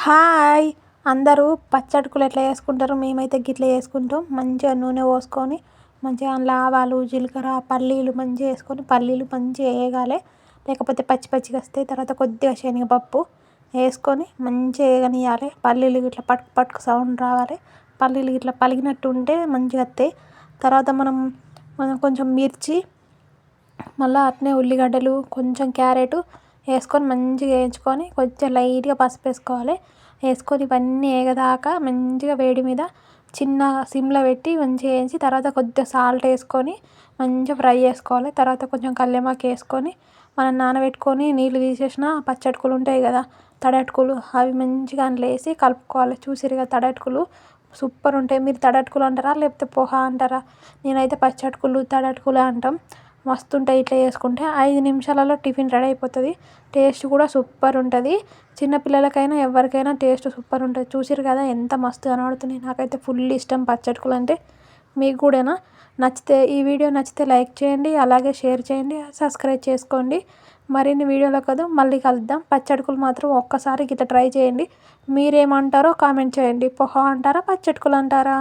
Hi! అందరూ పచ్చడికులు ఎట్లా చేసుకుంటారు? మేమైతే గిట్ల చేసుకుంటాం. మంచిగా నూనె పోసుకొని మంచిగా అందులో ఆవాలు జీలకర్ర పల్లీలు మంచిగా వేసుకొని పల్లీలు మంచిగా వేయగాలి. లేకపోతే పచ్చి పచ్చిగా వస్తాయి. తర్వాత కొద్దిగా శనగపప్పు వేసుకొని మంచిగా వేగనివ్వాలి పల్లీలు ఇట్లా పట్టుకు పట్టుకు సౌండ్ రావాలి. పల్లీలు ఇట్లా పలిగినట్టు ఉంటే మంచిగా వస్తాయి. తర్వాత మనం మనం కొంచెం మిర్చి మళ్ళీ అట్నే ఉల్లిగడ్డలు కొంచెం క్యారెట్ వేసుకొని మంచిగా వేయించుకొని కొంచెం లైట్గా పసుపు వేసుకోవాలి. వేసుకొని ఇవన్నీ వేగదాకా మంచిగా వేడి మీద చిన్న సిమ్లో పెట్టి మంచిగా వేయించి తర్వాత కొద్దిగా సాల్ట్ వేసుకొని మంచిగా ఫ్రై చేసుకోవాలి. తర్వాత కొంచెం కల్యమాకు వేసుకొని మనం నానబెట్టుకొని నీళ్ళు తీసేసిన పచ్చడికులు ఉంటాయి కదా తడటుకులు అవి మంచిగా అందులో వేసి కలుపుకోవాలి. చూసారు కదా తడటుకులు సూపర్ ఉంటాయి. మీరు తడటుకులు అంటారా లేకపోతే పోహ అంటారా? నేనైతే పచ్చటుకులు తడటుకులు అంటాం. మస్తుంటాయి ఇట్లా చేసుకుంటే ఐదు నిమిషాలలో టిఫిన్ రెడీ అయిపోతుంది. టేస్ట్ కూడా సూపర్ ఉంటుంది. చిన్నపిల్లలకైనా ఎవరికైనా టేస్ట్ సూపర్ ఉంటుంది. చూసారు కదా ఎంత మస్తు కనబడుతున్నాయి. నాకైతే ఫుల్ ఇష్టం పచ్చడికులు అంటే. మీకు కూడానా? నచ్చితే ఈ వీడియో నచ్చితే లైక్ చేయండి అలాగే షేర్ చేయండి సబ్స్క్రైబ్ చేసుకోండి. మరిన్ని వీడియోలో కదా మళ్ళీ కలుద్దాం. పచ్చడికలు మాత్రం ఒక్కసారి గిట్ల ట్రై చేయండి. మీరేమంటారో కామెంట్ చేయండి. పొహ అంటారా పచ్చడికలు అంటారా?